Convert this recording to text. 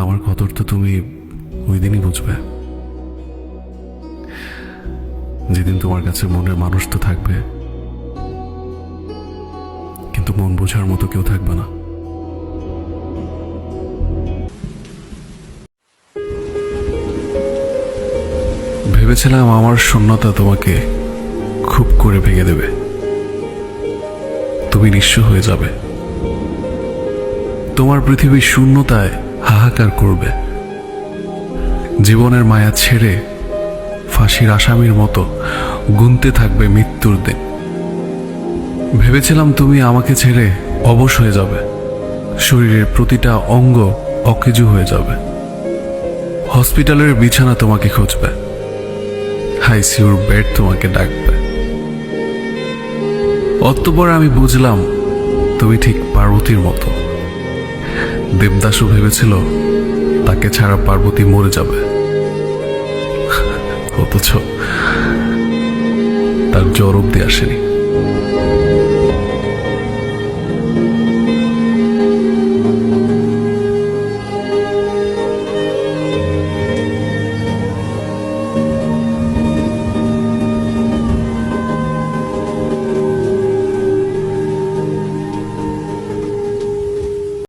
আমার কদর তো তুমি ওই দিনই বুঝবে। যেদিন তোমার কাছে মনের মানুষ তো থাকবে, কিন্তু মন বোঝার মতো কেউ থাকবে না। ভেবেছিলাম আমার শূন্যতা তোমাকে খুব করে ভেঙে দেবে। তুমি নিঃস্ব হয়ে যাবে। তোমার পৃথিবীর শূন্যতায় হাহাকার করবে। জীবনের মায়া ছেড়ে ফাঁসির আসামির মতো গুনতে থাকবে মৃত্যুর দিন। ভেবেছিলাম তুমি আমাকে ছেড়ে অবশ হয়ে যাবে। শরীরের প্রতিটা অঙ্গ অকেজু হয়ে যাবে। হসপিটালের বিছানা তোমাকে খুঁজবে। আইসিউর বেড তোমাকে ডাকবে। অতপর আমি বুঝলাম তুমি ঠিক পার্বতীর মতো। দেবদাসও ভেবেছিল তাকে ছাড়া পার্বতী মরে যাবে। অথচ তার জ্বর অব্দি আসেনি।